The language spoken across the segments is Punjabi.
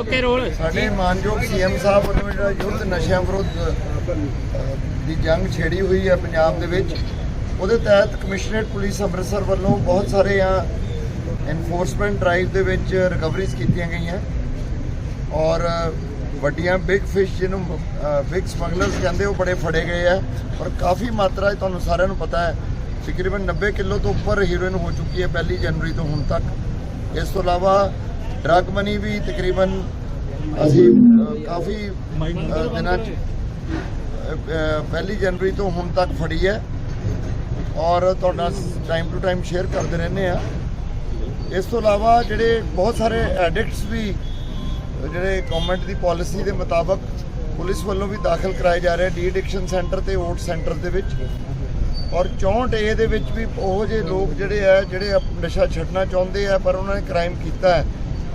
Okay role. ਸਾਡੇ ਮਾਨਯੋਗ ਸੀਐਮ ਸਾਹਿਬ ਵੱਲੋਂ ਜਿਹੜਾ ਯੁੱਧ ਨਸ਼ਿਆਂ ਵਿਰੁੱਧ ਦੀ ਜੰਗ ਛੇੜੀ ਹੋਈ ਹੈ ਪੰਜਾਬ ਦੇ ਵਿੱਚ, ਉਹਦੇ ਤਹਿਤ ਕਮਿਸ਼ਨਰੇਟ ਪੁਲਿਸ ਅੰਮ੍ਰਿਤਸਰ ਵੱਲੋਂ ਬਹੁਤ ਸਾਰੇ ਆ ਐਨਫੋਰਸਮੈਂਟ ਡਰਾਈਵ ਦੇ ਵਿੱਚ ਰਿਕਵਰੀਜ਼ ਕੀਤੀਆਂ ਗਈਆਂ। ਔਰ ਵੱਡੀਆਂ ਬਿਗ ਫਿਸ਼ ਜਿਹਨੂੰ ਬਿਗ ਸਮਗਲਰਸ ਕਹਿੰਦੇ ਉਹ ਬੜੇ ਫੜੇ ਗਏ ਆ। ਔਰ ਕਾਫੀ ਮਾਤਰਾ ਤੁਹਾਨੂੰ ਸਾਰਿਆਂ ਨੂੰ ਪਤਾ ਹੈ, ਤਕਰੀਬਨ 90 ਕਿਲੋ ਤੋਂ ਉੱਪਰ ਹੀਰੋਇਨ ਹੋ ਚੁੱਕੀ ਹੈ ਪਹਿਲੀ ਜਨਵਰੀ ਤੋਂ ਹੁਣ ਤੱਕ। ਇਸ ਤੋਂ ਇਲਾਵਾ ਡਰਗ ਮਨੀ ਵੀ ਤਕਰੀਬਨ ਅਸੀਂ ਕਾਫੀ ਦਿਨਾਂ 'ਚ ਪਹਿਲੀ ਜਨਵਰੀ ਤੋਂ ਹੁਣ ਤੱਕ ਫੜੀ ਹੈ ਔਰ ਤੁਹਾਡਾ ਟਾਈਮ ਟੂ ਟਾਈਮ ਸ਼ੇਅਰ ਕਰਦੇ ਰਹਿੰਦੇ ਆ ਇਸ ਤੋਂ ਇਲਾਵਾ ਜਿਹੜੇ ਬਹੁਤ ਸਾਰੇ ਐਡਿਕਟਸ ਵੀ, ਜਿਹੜੇ ਗਵਰਨਮੈਂਟ ਦੀ ਪਾਲਿਸੀ ਦੇ ਮੁਤਾਬਕ ਪੁਲਿਸ ਵੱਲੋਂ ਵੀ ਦਾਖਲ ਕਰਾਏ ਜਾ ਰਹੇ ਡੀ ਐਡਿਕਸ਼ਨ ਸੈਂਟਰ ਤੇ ਓਟ ਸੈਂਟਰ ਦੇ ਵਿੱਚ। ਔਰ 64 ਏ ਦੇ ਵਿੱਚ ਵੀ ਉਹ ਜਿਹੇ ਲੋਕ ਜਿਹੜੇ ਆ, ਜਿਹੜੇ ਨਸ਼ਾ ਛੱਡਣਾ ਚਾਹੁੰਦੇ ਆ, ਪਰ ਉਹਨਾਂ ਨੇ ਕ੍ਰਾਈਮ ਕੀਤਾ ਹੈ।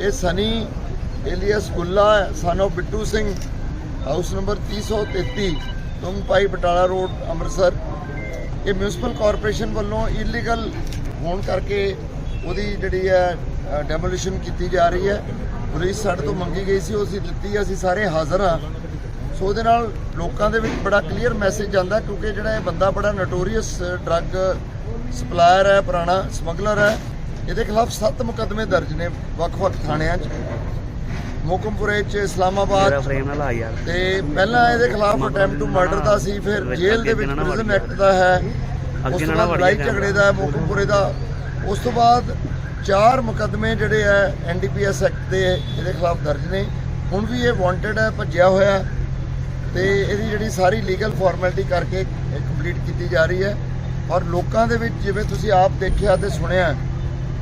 ਇਹ Sunny alias Gulla son of Bittu Singh. House number 333 Tungpai Batala road, Amritsar. ਇਹ ਮਿਊਨਿਸਪਲ ਕਾਰਪੋਰੇਸ਼ਨ ਵੱਲੋਂ ਇਲੀਗਲ ਹੋਣ ਕਰਕੇ ਉਹਦੀ ਜਿਹੜੀ ਹੈ ਡੈਮੋਲੀਸ਼ਨ ਕੀਤੀ ਜਾ ਰਹੀ ਹੈ। ਪੁਲਿਸ ਸਾਡੇ ਤੋਂ ਮੰਗੀ ਗਈ ਸੀ ਉਹ ਅਸੀਂ ਦਿੱਤੀ ਅਸੀਂ ਸਾਰੇ ਹਾਜ਼ਰ ਹਾਂ। ਸੋ ਉਹਦੇ ਨਾਲ ਲੋਕਾਂ ਦੇ ਵਿੱਚ ਬੜਾ ਕਲੀਅਰ ਮੈਸੇਜ ਜਾਂਦਾ, ਕਿਉਂਕਿ ਜਿਹੜਾ ਇਹ ਬੰਦਾ ਬੜਾ ਨਟੋਰੀਅਸ ਡਰੱਗ ਸਪਲਾਇਰ ਹੈ, ਪੁਰਾਣਾ ਸਮਗਲਰ ਹੈ। ਇਹਦੇ ਖਿਲਾਫ 7 ਮੁਕੱਦਮੇ ਦਰਜ ਨੇ ਵੱਖ-ਵੱਖ ਥਾਣਿਆਂ 'ਚ। ਮੋਕਮਪੁਰੇ 'ਚ ਇਸਲਾਮਾਬਾਦ ਫਰੇਮ ਨਾਲ ਲਾ ਯਾਰ। ਤੇ ਪਹਿਲਾਂ ਇਹਦੇ ਖਿਲਾਫ ਅਟੈਂਪਟ ਟੂ ਮਰਡਰ ਦਾ ਸੀ ਫਿਰ ਜੇਲ੍ਹ ਦੇ ਵਿੱਚ ਪ੍ਰਿਜ਼ਨ ਐਕਟ ਦਾ ਹੈ ਅੱਗੇ ਤੋਂ ਨਾ ਬਾਅਦ ਵੜ ਲੜਾਈ ਝਗੜੇ ਦਾ ਮੋਕਮਪੁਰੇ ਦਾ। ਉਸ ਤੋਂ ਬਾਅਦ ਚਾਰ ਮੁਕੱਦਮੇ ਜਿਹੜੇ ਹੈ ਐਨਡੀਪੀਐਸ ਐਕਟ ਦੇ ਇਹਦੇ ਖਿਲਾਫ ਦਰਜ ਨੇ। ਹੁਣ ਵੀ ਇਹ ਵਾਂਟਡ ਹੈ ਭੱਜਿਆ ਹੋਇਆ ਤੇ ਇਹਦੀ ਜਿਹੜੀ ਸਾਰੀ ਲੀਗਲ ਫਾਰਮੈਲਿਟੀ ਕਰਕੇ ਕੰਪਲੀਟ ਕੀਤੀ ਜਾ ਰਹੀ ਹੈ। ਔਰ ਲੋਕਾਂ ਦੇ ਵਿੱਚ ਜਿਵੇਂ ਤੁਸੀਂ ਆਪ ਦੇਖਿਆ ਤੇ ਸੁਣਿਆ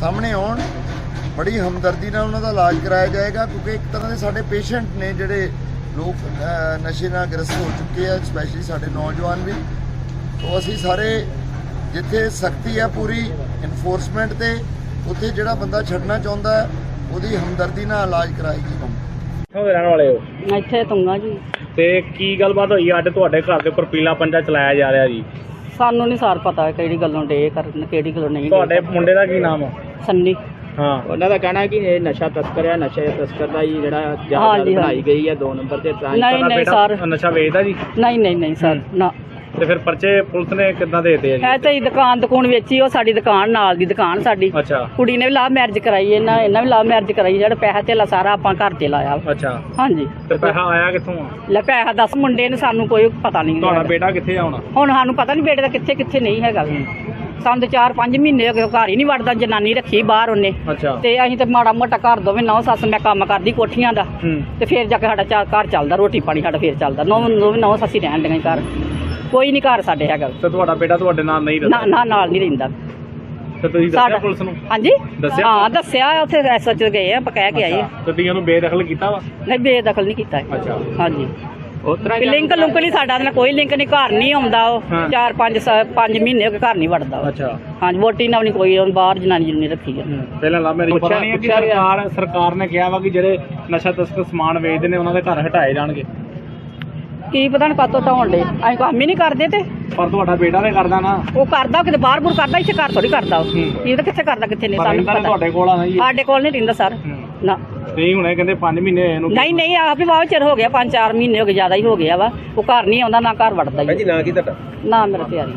ਸਾਹਮਣੇ ਆਉਣ ਬੜੀ ਹਮਦਰਦੀ ਨਾਲ ਉਹਨਾਂ ਦਾ ਇਲਾਜ ਕਰਾਇਆ ਜਾਏਗਾ ਕਿਉਂਕਿ ਇੱਕ ਤਰ੍ਹਾਂ ਦੇ ਸਾਡੇ ਪੇਸ਼ੈਂਟ ਨੇ ਜਿਹੜੇ ਲੋਕ ਨਸ਼ੇ ਨਾਲ ਗ੍ਰਸਤ ਹੋ ਚੁੱਕੇ ਆ ਸਪੈਸ਼ਲੀ ਸਾਡੇ ਨੌਜਵਾਨ ਵੀ। ਤੋਂ ਅਸੀਂ ਸਾਰੇ ਜਿੱਥੇ ਸਖਤੀ ਹੈ ਪੂਰੀ ਇਨਫੋਰਸਮੈਂਟ ਤੇ ਉੱਥੇ ਜਿਹੜਾ ਬੰਦਾ ਛੱਡਣਾ ਚਾਹੁੰਦਾ ਉਹਦੀ ਹਮਦਰਦੀ ਨਾਲ ਇਲਾਜ ਕਰਾਏਗੀ ਕਿੱਥੋਂ ਦੇ ਰਹਿਣ ਵਾਲੇ ਹੋ? ਇੱਥੇ ਤੁੰਗਾ ਜੀ। ਤੇ ਕੀ ਗੱਲਬਾਤ ਹੋਈ? ਅੱਜ ਤੁਹਾਡੇ ਘਰ ਦੇ ਉੱਪਰ ਪੀਲਾ ਪੰਜਾ ਚਲਾਇਆ ਜਾ ਰਿਹਾ ਜੀ। ਸਾਨੂੰ ਨਹੀਂ ਸਾਰ ਪਤਾ ਕਿਹੜੀ ਗੱਲੋਂ ਡੇ ਕਰਨ ਕਿਹੜੀ ਗੱਲੋਂ ਨਹੀਂ ਤੁਹਾਡੇ ਮੁੰਡੇ ਦਾ ਕੀ ਨਾਮ ਆ? ਸੰਨੀ। ਹਾਂ। ਉਹਨਾਂ ਦਾ ਕਹਿਣਾ ਹੈ ਕਿ ਇਹ ਨਸ਼ਾ ਤਸਕਰ ਹੈ ਨਸ਼ੇ ਤਸਕਰ ਦਾ ਹੀ ਜਿਹੜਾ ਜਾਲ। ਬਣਾਈ ਗਈ ਹੈ ਦੋ ਨੰਬਰ ਤੇ ਨਹੀਂ ਨਹੀਂ ਬੇਟਾ। ਸਰ। ਨਸ਼ਾ ਵੇਚਦਾ ਜੀ? ਨਹੀਂ ਨਹੀਂ ਨਹੀਂ ਸਰ। ਨਾ। ਤੇ ਫਿਰ ਪਰਚੇ ਪੁਲਿਸ ਨੇ ਕਿੱਦਾਂ ਦੇ ਦਿੱਤੇ ਆ ਜੀ? ਤੇ ਹੀ ਦੁਕਾਨ ਦੁਕਾਨ ਵੇਚੀ ਉਹ ਸਾਡੀ ਦੁਕਾਨ ਨਾਲ ਦੀ ਦੁਕਾਨ ਸਾਡੀ। ਅੱਛਾ। ਕੁੜੀ ਨੇ ਵੀ ਲਾਭ ਮੈਰਿਜ ਕਰਾਈ ਇਹਨਾਂ ਇਹਨਾਂ ਵੀ ਲਾਭ ਮੈਰਿਜ ਕਰਾਈ ਜਿਹੜਾ ਪੈਸਾ ਧੇਲਾ ਸਾਰਾ ਆਪਾਂ ਘਰ ਤੇ ਲਾਇਆ। ਅੱਛਾ। ਹਾਂਜੀ। ਤੇ ਪੈਸਾ ਆਇਆ ਕਿੱਥੋਂ ਆ? ਲੈ ਪੈਸਾ ਦੱਸ ਮੁੰਡੇ ਨੇ ਸਾਨੂੰ ਕੋਈ ਪਤਾ ਨਹੀਂ ਤੁਹਾਡਾ। ਬੇਟਾ ਕਿੱਥੇ ਆ ਹੁਣ? ਹੁਣ ਸਾਨੂੰ ਪਤਾ ਨਹੀਂ ਬੇਟੇ ਦਾ ਕਿੱਥੇ ਕਿੱਥੇ ਨਹੀਂ ਹੈਗਾ। ਸਾਨੂੰ ਤੇ 4-5 ਮਹੀਨੇ ਹੋ ਗਏ ਘਰ ਹੀ ਨਹੀਂ ਵੜਦਾ ਜਨਾਨੀ ਰੱਖੀ ਬਾਹਰ ਉਹਨੇ। ਅੱਛਾ। ਤੇ ਅਸੀਂ ਤੇ ਮਾੜਾ ਮੋਟਾ ਘਰ ਦੋਵੇਂ ਨੌ ਸੱਸ ਮੈਂ ਕੰਮ ਕਰਦੀ ਕੋਠੀਆਂ ਦਾ। ਹੂੰ। ਤੇ ਫਿਰ ਜਾ ਕੇ ਸਾਡਾ ਚਾ- ਘਰ ਚੱਲਦਾ ਰੋਟੀ ਪਾਣੀ ਸਾਡਾ ਫਿਰ ਚੱਲਦਾ। ਨੌ ਦੋਵੇਂ ਨੌ ਸੱਸੀ ਰਹਿਣ ਦੀਆਂ ਘਰ। ਕੋਈ ਨਹੀਂ ਘਰ ਸਾਡੇ ਹੈਗਾ ਤੇ ਤੁਹਾਡਾ ਬੇਟਾ ਤੁਹਾਡੇ ਨਾਲ ਨਹੀਂ ਨਾ ਰਹਿੰਦਾ ਨਾ ਨਾਲ ਨਹੀਂ ਰਹਿੰਦਾ ਤੇ ਤੁਸੀਂ ਦੱਸਿਆ ਪੁਲਿਸ ਨੂੰ ਹਾਂਜੀ ਦੱਸਿਆ? ਹਾਂ ਦੱਸਿਆ ਉੱਥੇ ਐਸਐਚ ਗਏ ਆ ਆਪਾਂ ਕਹਿ ਕੇ ਆਏ ਆ। ਅੱਛਾ, ਤੇ ਤੁਸੀਂ ਉਹਨੂੰ ਬੇਦਖਲ ਕੀਤਾ ਵਾ ਨਹੀਂ ਬੇਦਖਲ ਨਹੀਂ ਕੀਤਾ ਇਹ। ਅੱਛਾ ਹਾਂਜੀ ਉਸ ਤਰ੍ਹਾਂ ਹੀ ਲਿੰਕ ਲੁੰਕ ਨਹੀਂ ਸਾਡਾ ਨਾਲ ਕੋਈ ਲਿੰਕ ਨਹੀਂ ਘਰ ਨਹੀਂ ਆਉਂਦਾ ਉਹ ਹਾਂ। 4 5 5 ਮਹੀਨੇ ਹੋ ਗਏ ਘਰ ਨਹੀਂ ਵੜਦਾ ਉਹ। ਅੱਛਾ ਹਾਂਜੀ ਵੋਟੀ ਨਾਲ ਨਹੀਂ ਕੋਈ ਬਾਹਰ ਜਨਾਨੀ ਜੁਨੀ ਰੱਖੀ ਆ ਹੂੰ। ਪਹਿਲਾਂ ਲਾ ਮੇਰੀ ਪੁੱਛਿਆ- ਪਤਾ ਨਹੀਂ ਹੈ ਕਿ ਪੁੱਛਿਆ ਗਿਆ। ਸਰਕਾਰ ਸਰਕਾਰ ਨੇ ਕਿਹਾ ਵਾ ਕਿ ਜਿਹੜੇ ਨਸ਼ਾ ਤਸਕਰ ਸਮਾਨ ਵੇਚਦੇ ਨੇ ਉਹਨਾਂ ਦੇ ਘਰ ਹਟਾਏ ਜਾਣਗੇ ਕੀ ਪਤਾ ਨਹੀਂ ਕਾਤੋਂ ਢਾਉਣ ਦੇ ਅਸੀਂ ਕੰਮ ਹੀ ਨਹੀਂ ਕਰਦੇ ਤੇ। ਪਰ ਤੁਹਾਡਾ ਬੇਟਾ ਤੇ ਕਰਦਾ ਨਾ। ਉਹ ਕਰਦਾ ਉਹ ਕਿਤੇ ਬਾਹਰ ਬੁਰ ਕਰਦਾ ਇੱਥੇ ਘਰ ਥੋੜੀ ਕਰਦਾ ਉਹ। ਇਹ ਤਾਂ ਕਿੱਥੇ ਕਰਦਾ ਕਿੱਥੇ ਨਹੀਂ ਪਰ ਸਾਨੂੰ ਨੇ ਪਤਾ। ਤੁਹਾਡੇ ਕੋਲ ਆਣਾ ਜੀ। ਸਾਡੇ ਕੋਲ ਨਹੀਂ ਰਹਿੰਦਾ ਸਰ। ਨਾ। ਤੇ ਹੁਣੇ ਕਹਿੰਦੇ 5 ਮਹੀਨੇ ਹੋਏ ਇਹਨੂੰ ਨਹੀਂ ਨਹੀਂ ਆਪ ਹੀ ਬਹੁਤ ਚਿਰ ਹੋ ਗਿਆ 5-4 ਮਹੀਨੇ ਹੋ ਗਏ ਜ਼ਿਆਦਾ ਹੀ ਹੋ ਗਿਆ ਵਾ। ਉਹ ਘਰ ਨਹੀਂ ਆਉਂਦਾ ਨਾ ਘਰ ਵੜਦਾ ਹੀ ਨਾ ਕੀ ਤੁਹਾਡਾ? ਨਾ ਮੇਰਾ ਪਿਆਰੀ